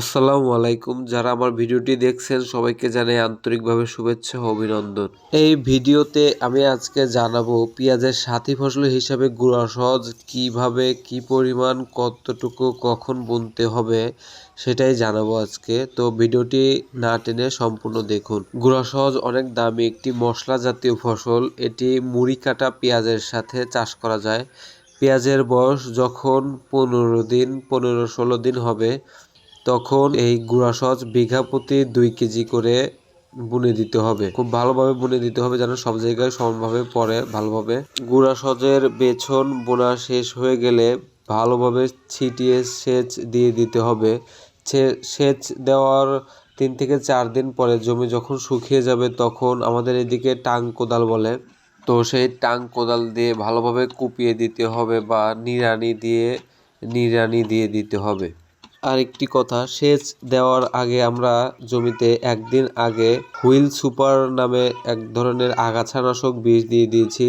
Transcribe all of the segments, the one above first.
আসসালামু আলাইকুম। যারা আমার ভিডিওটি দেখছেন, সবাইকে জানাই আন্তরিকভাবে শুভেচ্ছা ও অভিনন্দন। এই ভিডিওতে আমি আজকে জানাব পেঁয়াজের সাথী ফসল হিসাবে গুঁড়া সহজ কীভাবে, কি পরিমাণ, কতটুকু, কখন বুনতে হবে সেটাই জানাব আজকে। তো ভিডিওটি না টেনে সম্পূর্ণ দেখুন। গুঁড়া সহজ অনেক দামি একটি মশলা জাতীয় ফসল। এটি মুড়ি কাটা পেঁয়াজের সাথে চাষ করা যায়। পেঁয়াজের বয়স যখন পনেরো দিন, পনেরো ষোলো দিন হবে তখন এই গুঁড়া সহজ বিঘা প্রতি দুই কেজি করে বুনে দিতে হবে। খুব ভালোভাবে বুনে দিতে হবে যেন সব জায়গায় সমানভাবে পড়ে, ভালোভাবে। গুঁড়া সহজের বেছন বোনা শেষ হয়ে গেলে ভালোভাবে ছিটিয়ে সেচ দিয়ে দিতে হবে। সেচ দেওয়ার তিন থেকে চার দিন পরে জমি যখন শুকিয়ে যাবে তখন আমাদের এদিকে টাং কোদাল বলে। তো সেই টাং কোদাল দিয়ে ভালোভাবে কুপিয়ে দিতে হবে বা নিড়ানি দিয়ে নিড়ানি দিয়ে দিতে হবে। আরেকটি কথা, সেচ দেওয়ার আগে আমরা জমিতে একদিন আগে হুইল সুপার নামে এক ধরনের আগাছানাশক বীজ দিয়ে দিয়েছি,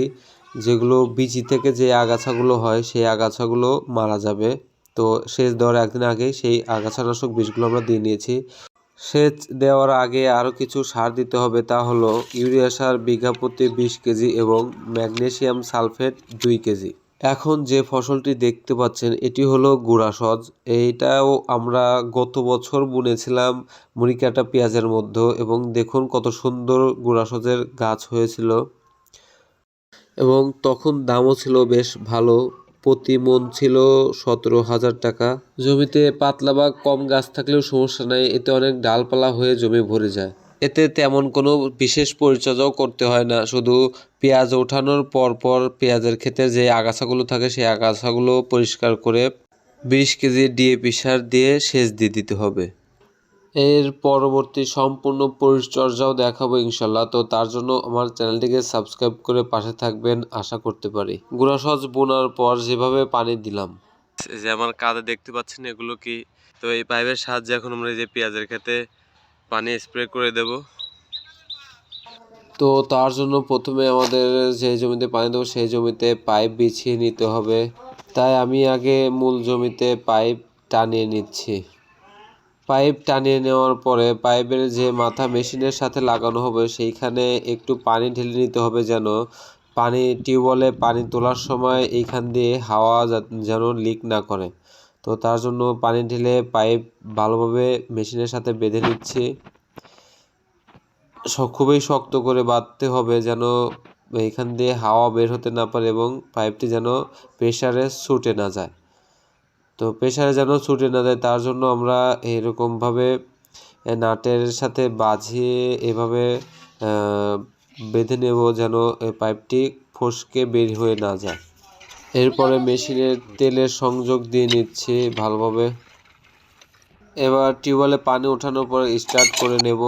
যেগুলো বিচি থেকে যে আগাছাগুলো হয়, সেই আগাছাগুলো মারা যাবে। তো সেচ দেওয়ার একদিন আগে সেই আগাছানাশক বীজগুলো আমরা দিয়ে নিয়েছি। সেচ দেওয়ার আগে আরও কিছু সার দিতে হবে, তা হলো ইউরিয়া সার বিঘা প্রতি বিশ কেজি এবং ম্যাগনেশিয়াম সালফেট দুই কেজি। এখন যে ফসলটি দেখতে পাচ্ছেন, এটি হলো গুড়াসজ এইটাও আমরা গত বছর বুনেছিলাম মুড়িকাটা পেঁয়াজের মধ্যে এবং দেখুন কত সুন্দর গুড়াসজের গাছ হয়েছিল। এবং তখন দামও ছিল বেশ ভালো, প্রতি মন ছিল সতেরো হাজার টাকা। জমিতে পাতলা বা কম গাছ থাকলেও সমস্যা নাই, এতে অনেক ডালপালা হয়ে জমি ভরে যায়। এতে তেমন কোনো বিশেষ পরিচর্যাও করতে হয় না। শুধু পেঁয়াজ ওঠানোর পর পর পেঁয়াজের ক্ষেতে যে আগাছাগুলো থাকে, সেই আগাছাগুলো পরিষ্কার করে বিশ কেজি ডিএপি সার দিয়ে সেচ দিয়ে দিতে হবে। এর পরবর্তী সম্পূর্ণ পরিচর্যাও দেখাবো ইনশাল্লাহ। তো তার জন্য আমার চ্যানেলটিকে সাবস্ক্রাইব করে পাশে থাকবেন, আশা করতে পারি। গুঁড়া সহজ বোনার পর যেভাবে পানি দিলাম। যে আমার কাঁধে দেখতে পাচ্ছেন এগুলো কি? তো এই পাইপের সাহায্যে এখন আমরা যে পেঁয়াজের খেতে পানি স্প্রে করে দেব। তো তার জন্য প্রথমে আমাদের যে জমিতে পানি দেবো, সেই জমিতে পাইপ বিছিয়ে নিতে হবে। তাই আমি আগে মূল জমিতে পাইপ টানিয়ে নিচ্ছি। পাইপ টানিয়ে নেওয়ার পরে পাইপের যে মাথা মেশিনের সাথে লাগানো হবে, সেইখানে একটু পানি ঢেলে নিতে হবে যেন পানি টিউবওয়েলে পানি তোলার সময় এইখান দিয়ে হাওয়া যেন লিক না করে। তো তার জন্য পানি ঢেলে পাইপ ভালোভাবে মেশিনের সাথে বেঁধে নিচ্ছি। খুবই শক্ত করে বাঁধতে হবে যেন এখান দিয়ে হাওয়া বের হতে না পারে এবং পাইপটি যেন প্রেশারে ছুটে না যায়। তো প্রেশারে যেন ছুটে না যায় তার জন্য আমরা এরকমভাবে নাটের সাথে বাঁধিয়ে এভাবে বেঁধে নেব যেন পাইপটি ফসকে বের হয়ে না যায়। এরপরে মেশিনে তেলের সংযোগ দিয়ে নিচ্ছি ভালোভাবে। এবার টিউবওয়েলে পানি ওঠানোর পর স্টার্ট করে নেব।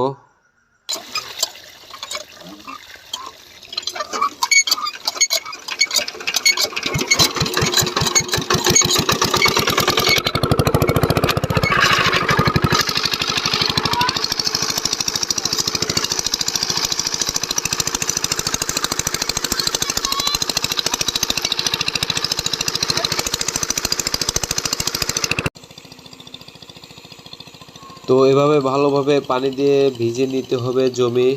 তো এভাবে ভালোভাবে পানি দিয়ে ভিজে নিতে হবে জমি।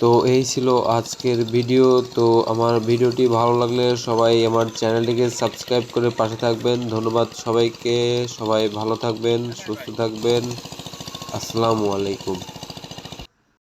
তো এই ছিল আজকের ভিডিও। তো আমার ভিডিওটি ভালো লাগলে সবাই আমার চ্যানেলটিকে সাবস্ক্রাইব করে পাশে থাকবেন। ধন্যবাদ সবাইকে। সবাই ভালো থাকবেন, সুস্থ থাকবেন। আসসালামু আলাইকুম।